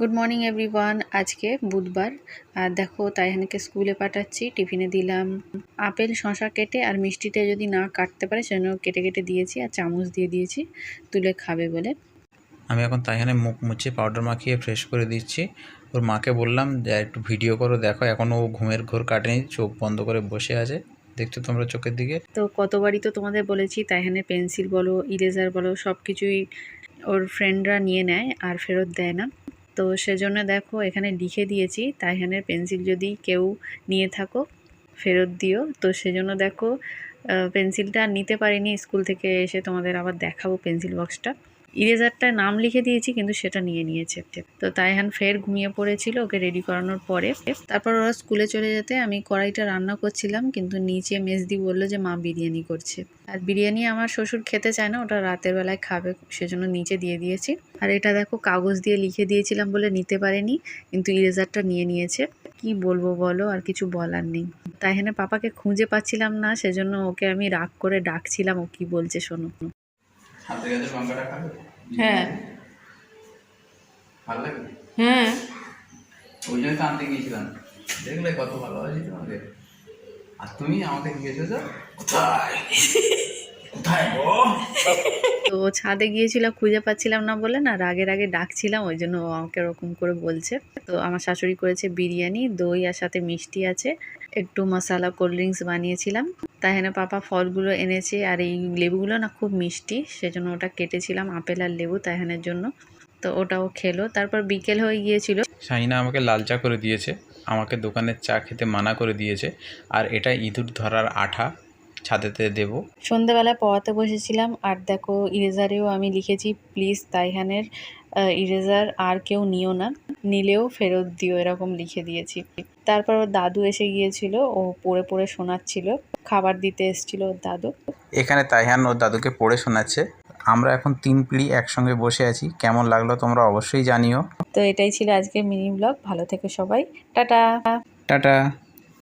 Good morning everyone আজকে বুধবার। আর দেখো তাইহানকে স্কুলে পাঠাচ্ছি টিফিনে দিলাম। আপেল শশা কেটে আর মিষ্টিটা যদি না কাটতে পারে সেজন্য কেটে কেটে দিয়েছি আর চামচ দিয়ে দিয়েছি তুলে খাবে বলে। আমি এখন তাইহানে মুখ মুছে পাউডার মাখিয়ে ফ্রেশ করে দিচ্ছি। ওর মাকে বললাম যে একটু ভিডিও করো দেখো এখনও ও ঘুমের ঘোর কাটেনি চোখ বন্ধ করে বসে আছে। দেখছ তোমরা চোখের দিকে? তো কতবারই তো তোমাদের বলেছি তাইহানের পেন্সিল বলো ইরেজার বলো সব কিছুই ওর ফ্রেন্ডরা নিয়ে নেয় আর ফেরত দেয় না। তো সেজন্য দেখো, এখানে লিখে দিয়েছি, তাইহানের পেন্সিল যদি কেউ নিয়ে থাকো, ফেরত দিও। তো সেজন্য দেখো পেন্সিলটা নিতে পারিনি, স্কুল থেকে এসে তোমাদের আবার দেখাবো পেন্সিল বক্সটা। ইরেজারটায় নাম লিখে দিয়েছি, কিন্তু সেটা নিয়ে নিয়েছে তো তাই তাইহান ফের ঘুমিয়ে পড়েছিল ওকে রেডি করানোর পরে। তারপর ওরা স্কুলে চলে যেতে আমি কড়াইটা রান্না করছিলাম, কিন্তু নিচে মেজদি বলল যে মা বিরিয়ানি করছে। আর বিরিয়ানি আমার শ্বশুর খেতে চায় না, ওটা রাতের বেলায় খাবে, সেজন্য নিচে দিয়ে দিয়েছি। আর এটা দেখো কাগজ দিয়ে লিখে দিয়েছিলাম বলে নিতে পারেনি, কিন্তু ইরেজারটা নিয়ে নিয়েছে। কি বলব বলো, আর কিছু বলার নেই। তাই পাপাকে খুঁজে পাচ্ছিলাম না, সেজন্য ওকে আমি রাগ করে ডাকছিলাম, ও কি বলছে শোনো। হাতে হাতে লঙ্কাটা খাবে? হ্যাঁ। ভালো লাগে? হ্যাঁ। ওই জন্য তো আনতে গিয়েছিলাম। দেখলে কত ভালো ভালোবাসি তোমাকে আর তুমি আমাকে জিজ্ঞেস কোথায়? কোথায় গো? তো ছাদে গিয়েছিলাম খুঁজে পাচ্ছিলাম না বলে না, রাগে রাগে ডাকছিলাম, ওই জন্য আমাকে ওরকম করে বলছে। তো আমার শাশুড়ি করেছে বিরিয়ানি, দই আর সাথে মিষ্টি আছে। একটু মশালা কোল্ড ড্রিঙ্কস বানিয়েছিলাম। তাই হেনে পাপা ফলগুলো এনেছে, আর এই লেবুগুলো না খুব মিষ্টি, সেজন্য ওটা কেটেছিলাম, আপেল আর লেবু তাইহানের জন্য। তো ওটাও খেলো, তারপর বিকেল হয়ে গিয়েছিল। শাহিনা আমাকে লাল চা করে দিয়েছে, আমাকে দোকানের চা খেতে মানা করে দিয়েছে, আর এটা ইঁদুর ধরার আঠা। ছাদেতে দেবো। সন্ধেবেলা পড়াতে বসেছিলাম আর দেখো ইরেজারেও আমি লিখেছি প্লিজ তাইহানের ইরেজার আর কেউ নিও না নিলেও ফেরত দিও এরকম লিখে দিয়েছি। তারপর ওর দাদু এসে গিয়েছিল ও পড়ে পড়ে শোনাচ্ছিল খাবার দিতে এসেছিল ওর দাদু। এখানে তাইহান ওর দাদুকে পড়ে শোনাচ্ছে। আমরা এখন তিন পিড়ি একসঙ্গে বসে আছি কেমন লাগল তোমরা অবশ্যই জানিও। তো এটাই ছিল আজকে মিনি ব্লগ ভালো থেকো সবাই টাটা। টাটা।